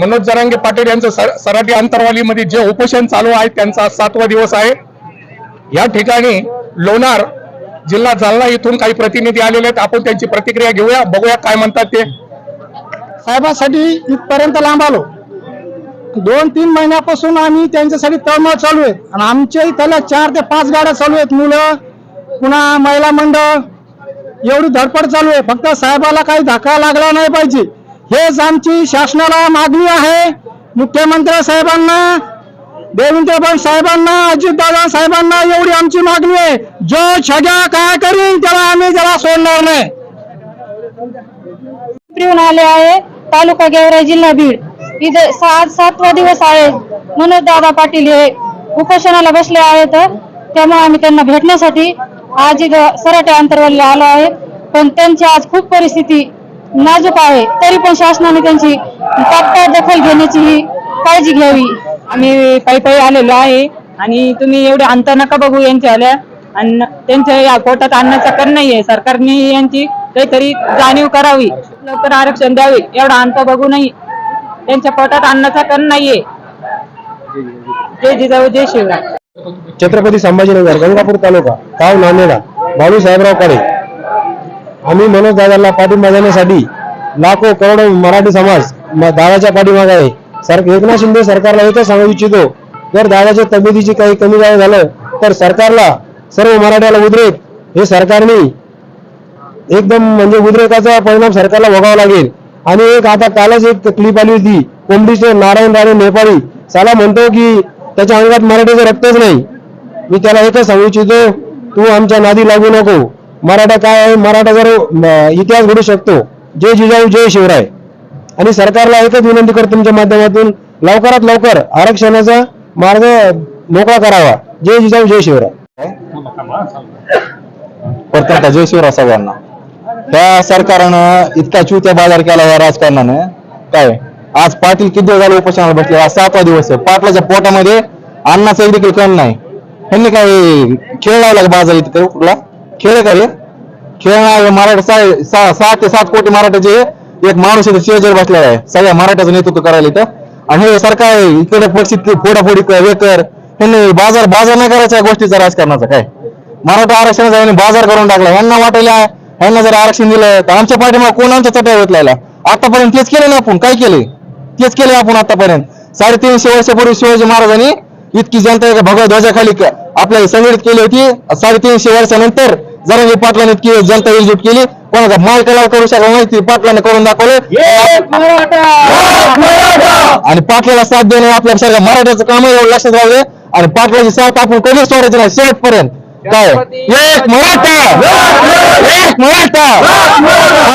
मनोज जरांगे पाटील यांचं सर- सराटी अंतरवालीमध्ये जे उपोषण चालू आहे त्यांचा सातवा दिवस आहे. या ठिकाणी लोणार जिल्हा जालना इथून काही प्रतिनिधी आलेले आहेत. आपण त्यांची प्रतिक्रिया घेऊया. बघूया काय म्हणतात ते. साहेबांसाठी इथपर्यंत लांब आलो. दोन तीन महिन्यापासून आम्ही त्यांच्यासाठी तळमळ चालू आहे. आणि आमच्या इथल्या चार ते पाच गाड्या चालू आहेत. मुलं पुन्हा महिला मंडळ एवढी धडपड चालू आहे. फक्त साहेबाला काही धक्का लागला नाही पाहिजे. हेच आमची शासनाला मागणी आहे. मुख्यमंत्री साहेबांना देवेंद्र फडणवीस साहेबांना अजितदादा साहेबांना एवढी आमची मागणी आहे. जो छग्या काय करीन त्याला आम्ही त्याला सोडणार नाही. आले आहे तालुका गेवराई जिल्हा बीड. इथे सात सातवा दिवस आहे. मनोज दादा पाटील हे उपोषणाला बसले आहेत. त्यामुळे आम्ही त्यांना भेटण्यासाठी आज सराटे अंतरवालीला आलो आहे. पण त्यांची आज खूप परिस्थिती नाजूक आहे तरी पण शासनाने त्यांची तात्काळ दखल घेण्याची ही काळजी घ्यावी. आम्ही पायी पायी आलेलो आहे आणि तुम्ही एवढे अंतर नका बघू यांच्या आल्या अन्न त्यांच्या या पोटात अन्नाचा कर नाहीये. सरकारने यांची काहीतरी जाणीव करावी. लवकर आरक्षण द्यावे एवढा अंत बघू नाही त्यांच्या पोटात अन्नाचा कर नाहीये. जय जिजाऊ जय शिवराय. छत्रपती संभाजीनगर गंगापूर तालुका गाव नांदेडा बाळू साहेबराव काळे. आम्ही मनोज दादाला पाठिंबा देण्यासाठी लाखो करोडो मराठी समाज दादाच्या पाठीमागे आहे. सर एकनाथ शिंदे सरकारला एकच सांगू इच्छितो. जर दादाच्या तब्येतीची काही कमी जाय झालं तर सरकारला सर्व मराठ्याला उद्रेक. हे सरकारने एकदम म्हणजे उद्रेकाचा परिणाम सरकारला भोगावा लागेल. आणि एक आता कालच एक क्लिप आली होती. कोंबडीचे नारायण राणे नेपाळी. साला म्हणतो की त्याच्या अंगात मराठीचं रक्तच नाही. मी त्याला एकच सांगू इच्छितो तू आमच्या नादी लागू नको. मराठा काय आहे? मराठा जर इतिहास घडू शकतो. जय जिजाऊ जय शिवराय. आणि सरकारला एकच विनंती करतो तुमच्या माध्यमातून लवकरात लवकर आरक्षणाचा मार्ग मोकळा करावा. जय जिजाऊ जय शिवराय. परत जय शिवराय सगळ्यांना. त्या सरकारनं इतका चुत्या बाजार केला या राजकारणानं. काय? आज पाटील किती झाले उपोषणाला बसले? आज सातवा दिवस आहे. पाटलाच्या पोटामध्ये अन्नाचा देखील कण नाही. ह्यांनी काय खेळ लावला बाजार इथे? कुठला? खेळ आहे का हे? खेळ मराठा सा- सहा ते सात कोटी मराठ्याचे एक माणूस इथे शिवजर बसलेला आहे. सगळ्या मराठ्याचं नेतृत्व करायला इथं. आणि हे सरकार इकडे परिस्थिती फोडाफोडी क- वेकर ह्यांनी बाजार बाजार नाही करायचा या गोष्टीचा राजकारणाचा काय? मराठा आरक्षणाचा बाजार करून टाकला. यांना वाटायला यांना जर आरक्षण दिलं तर आमच्या पाठीमा कोण आमच्या चट्या उतलायला आतापर्यंत तेच केलं ना आपण? काय केले? तेच केले आपण आतापर्यंत. साडेतीनशे वर्षापूर्वी शिवाजी महाराजांनी इतकी जनता एका भगवा ध्वजाखाली आपल्या आपल्याला संघटित केली होती. साडेतीनशे वर्षानंतर जरांगी पाटलाने इतकी जनता एकजूट केली कोणाचा माल कलाव करू शकला नाही ती पाटलाने करून दाखवलं. आणि पाटलाला साथ देणं आपल्या सगळ्या मराठ्याचं काम आहे, एवढं लक्षात राहू दे. आणि पाटलाची साथ आपण कधीच सोडायची नाही शेवटपर्यंत. काय? एक मराठा! एक मराठा!